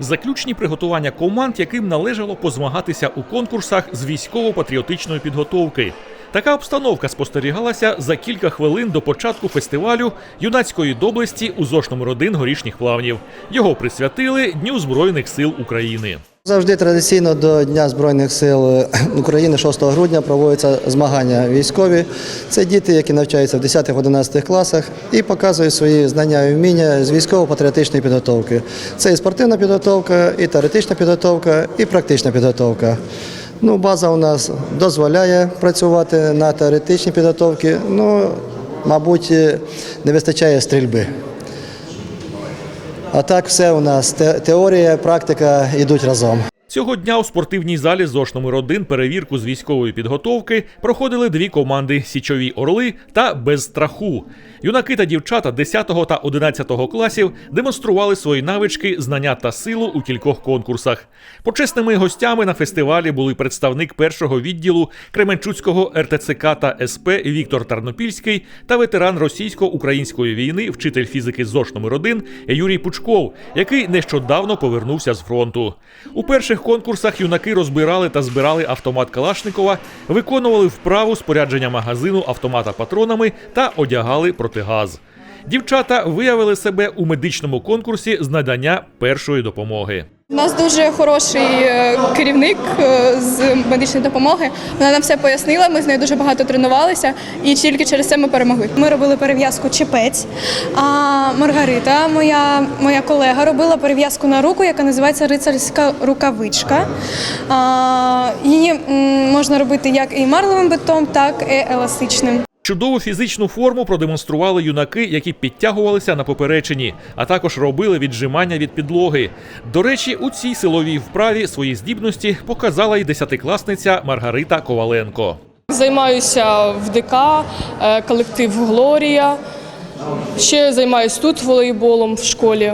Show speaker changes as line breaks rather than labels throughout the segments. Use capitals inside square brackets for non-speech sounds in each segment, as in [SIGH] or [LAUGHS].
Заключні приготування команд, яким належало позмагатися у конкурсах з військово-патріотичної підготовки. Така обстановка спостерігалася за кілька хвилин до початку фестивалю юнацької доблесті у зошному родин горішніх плавнів. Його присвятили Дню Збройних сил України.
Завжди традиційно до Дня Збройних сил [COUGHS] України 6 грудня проводяться змагання військові. Це діти, які навчаються в 10-11 класах і показують свої знання і вміння з військово-патріотичної підготовки. Це і спортивна підготовка, і теоретична підготовка, і практична підготовка. Ну, база у нас дозволяє працювати на теоретичній підготовці, ну, мабуть, не вистачає стрільби. А так все у нас те- теорія, практика йдуть разом.
Цього дня у спортивній залі ЗОШ номер 1 перевірку з військової підготовки проходили дві команди Січові Орли та Без страху. Юнаки та дівчата 10 та 11 класів демонстрували свої навички, знання та силу у кількох конкурсах. Почесними гостями на фестивалі були представник першого відділу Кременчуцького РТЦК та СП Віктор Тарнопільський та ветеран російсько-української війни, вчитель фізики ЗОШ номер 1 Юрій Пучков, який нещодавно повернувся з фронту. У перших конкурсах юнаки розбирали та збирали автомат Калашникова, виконували вправу спорядження магазину автомата патронами та одягали протигаз. Дівчата виявили себе у медичному конкурсі з надання першої допомоги.
У нас дуже хороший е, керівник е, з медичної допомоги. Вона нам все пояснила. Ми з нею дуже багато тренувалися, і тільки через це ми перемогли.
Ми робили перев'язку чепець. А Маргарита, моя, моя колега, робила перев'язку на руку, яка називається рицарська рукавичка. А, її можна робити як і марлевим бетом, так і еластичним.
Чудову фізичну форму продемонстрували юнаки, які підтягувалися на поперечині, а також робили віджимання від підлоги. До речі, у цій силовій вправі свої здібності показала й десятикласниця Маргарита Коваленко.
Займаюся в ДК, е, колектив Глорія. Ще займаюся тут волейболом в школі.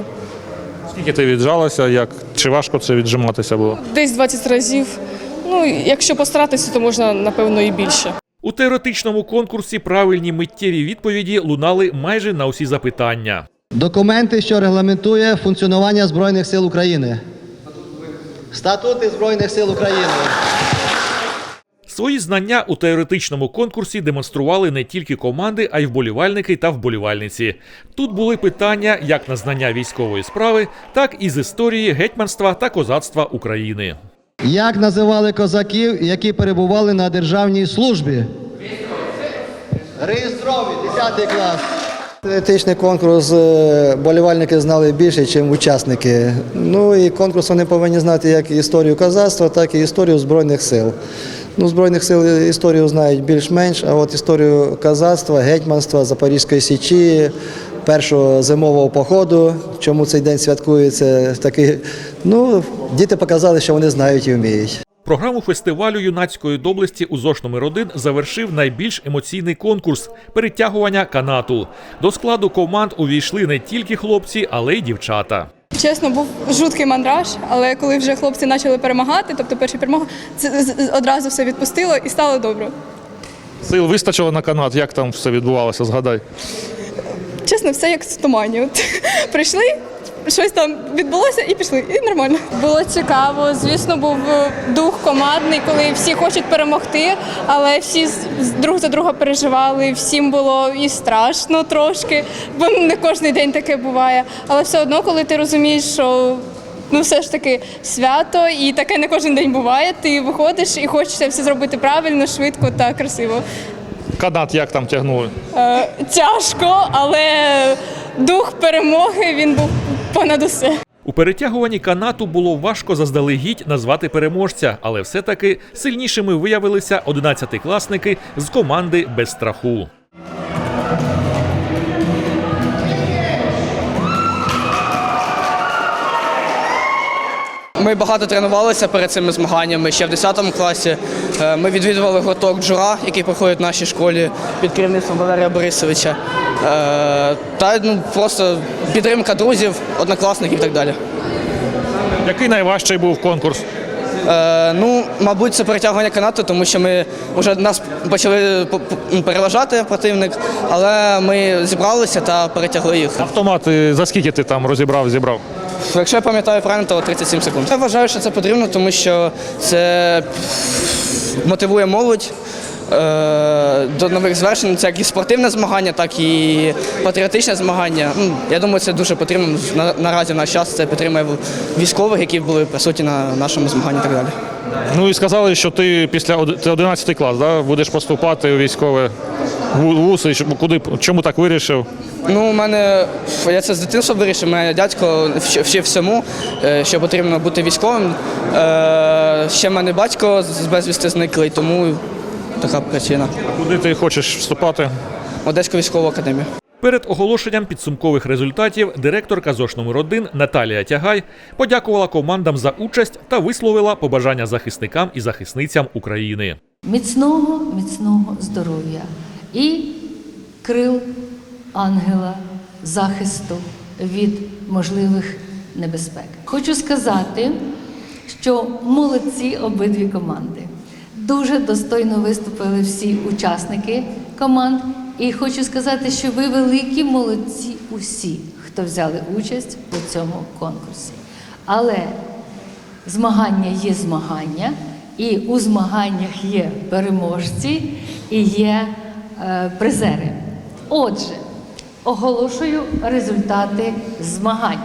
Скільки ти віджалася, як чи важко це віджиматися було?
Десь 20 разів. Ну, якщо постаратися, то можна, напевно, і більше.
У теоретичному конкурсі правильні миттєві відповіді лунали майже на усі запитання.
Документи, що регламентує функціонування Збройних сил України. Статути Збройних сил України.
Свої знання у теоретичному конкурсі демонстрували не тільки команди, а й вболівальники та вболівальниці. Тут були питання як на знання військової справи, так і з історії гетьманства та козацтва України.
Як називали козаків, які перебували на державній службі? Реєстрові, 10 клас. Етичний конкурс е, болівальники знали більше, ніж учасники. Ну і конкурс вони повинні знати як історію козацтва, так і історію Збройних сил. Ну, Збройних сил історію знають більш-менш, а от історію козацтва, гетьманства, Запорізької січі, першого зимового походу, чому цей день святкується, такий, ну, діти показали, що вони знають і вміють.
Програму фестивалю юнацької доблесті у ЗОШ номер 1 завершив найбільш емоційний конкурс перетягування канату. До складу команд увійшли не тільки хлопці, але й дівчата.
Чесно, був жуткий мандраж, але коли вже хлопці почали перемагати, тобто перша перемога, це одразу все відпустило і стало добре.
Сил вистачило на канат, як там все відбувалося, згадай.
Чесно, все як в тумані. От [LAUGHS] прийшли, щось там відбулося і пішли, і нормально. Було цікаво. Звісно, був е, дух командний, коли всі хочуть перемогти, але всі друг за друга переживали. Всім було і страшно трошки, бо не кожен день таке буває. Але все одно, коли ти розумієш, що ну все ж таки свято, і таке не кожен день буває. Ти виходиш і хочеться все зробити правильно, швидко та красиво.
Канат як там тягнули?
Е, тяжко, але дух перемоги він був понад усе.
У перетягуванні канату було важко заздалегідь назвати переможця, але все-таки сильнішими виявилися 11-класники з команди без страху.
Ми багато тренувалися перед цими змаганнями ще в 10 класі. Е, Ми відвідували гурток джура, який проходить в нашій школі під керівництвом Валерія Борисовича. Е, Та ну, просто підтримка друзів, однокласників і так далі.
Який найважчий був конкурс?
Е, Ну, мабуть, це перетягування канату, тому що ми вже нас почали по- по- переважати противник, але ми зібралися та перетягли їх.
Автомати за скільки ти там розібрав, зібрав?
Якщо я пам'ятаю правильно, то 37 секунд. Я вважаю, що це потрібно, тому що це мотивує молодь. е, До нових звершень це як і спортивне змагання, так і патріотичне змагання. Ну, Я думаю, це дуже потрібно. Наразі наш час це підтримує військових, які були присутні на нашому змаганні і так далі.
Ну і сказали, що ти після од- 11 клас, да? будеш поступати у військове ву- вуз, і чому- куди чому так вирішив?
Ну, у мене я це з дитинства вирішив. Мене дядько вчив всьому, е, що потрібно бути військовим. Е, Ще в мене батько з безвісти зниклий, тому така причина.
Куди ти хочеш вступати?
Одеську військову академію.
Перед оголошенням підсумкових результатів директорка ЗОШ номер 1 Наталія Тягай подякувала командам за участь та висловила побажання захисникам і захисницям України.
міцного, міцного здоров'я і крил ангела захисту від можливих небезпек. Хочу сказати, що молодці обидві команди. Дуже достойно виступили всі учасники команд. І хочу сказати, що ви великі молодці усі, хто взяли участь у цьому конкурсі. Але змагання є змагання, і у змаганнях є переможці і є призери. Отже, оголошую результати змагань.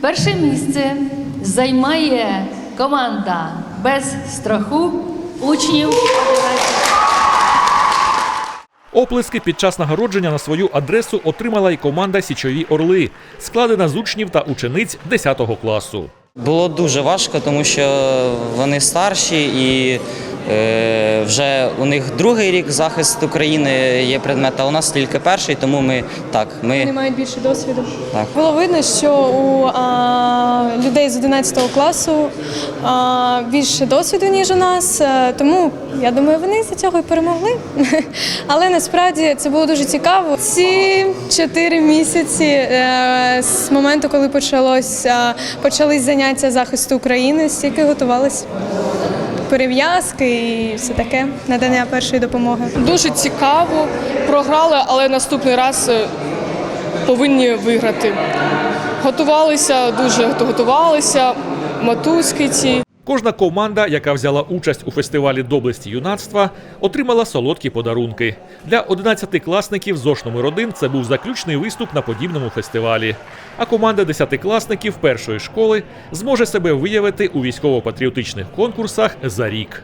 Перше місце займає команда без страху учнів 11
Оплески під час нагородження на свою адресу отримала й команда Січові Орли, складена з учнів та учениць 10 класу.
Було дуже важко, тому що вони старші і е, вже у них другий рік захист України є предмет, а у нас тільки перший, тому ми так.
Вони
Ми
мають більше досвіду.
Так.
Було видно, що у а, людей з 11 класу а, більше досвіду, ніж у нас. а, тому я думаю, вони за цього і перемогли. [LAUGHS] Але насправді це було дуже цікаво. Ці чотири місяці е, з моменту, коли почалося почались заняття захисту України, стільки готувалися. Перев'язки і все таке, надання першої допомоги.
Дуже цікаво. Програли, але наступний раз е, повинні виграти. Готувалися, дуже готувалися. Мотузки ці.
Кожна команда, яка взяла участь у фестивалі доблесті юнацтва, отримала солодкі подарунки. Для 11-класників ЗОШ номер 1 це був заключний виступ на подібному фестивалі. А команда 10-класників першої школи зможе себе виявити у військово-патріотичних конкурсах за рік.